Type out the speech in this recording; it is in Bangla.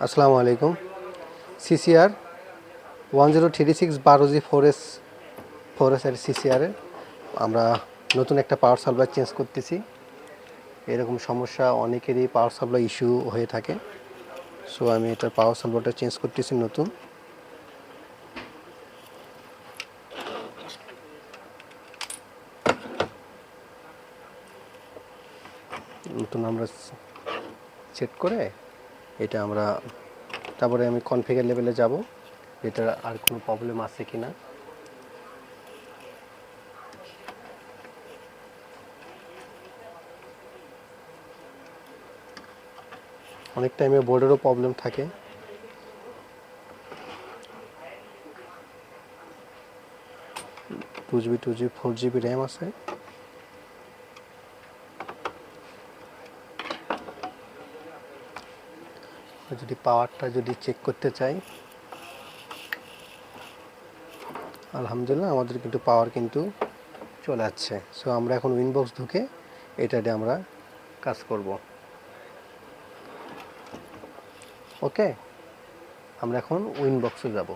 আসসালামু আলাইকুম। CCR one zero three six বারো G four S four S আর সিসিআরে আমরা নতুন একটা পাওয়ার সাপ্লাই চেঞ্জ করতেছি। এরকম সমস্যা অনেকেরই পাওয়ার সাপ্লাই ইস্যু হয়ে থাকে। সো আমি এটার পাওয়ার সাপ্লাইটা চেঞ্জ করতেছি নতুন। নতুন আমরা সেট করে এটা আমরা, তারপরে আমি কনফিগার লেভেলে যাব, এটার আর কোনো প্রবলেম আছে কি না অনেক টাইমে বোর্ডেরও প্রবলেম থাকে। Two GB two GB four GB RAM আছে। আর যদি পাওয়ারটা যদি চেক করতে চাই। আলহামদুলিল্লাহ, আমাদের কিন্তু পাওয়ার কিন্তু চলে যাচ্ছে সো আমরা এখন উইনবক্স ঢুকে এটা দিয়ে আমরা কাজ করব। ওকে আমরা এখন উইনবক্সে যাব।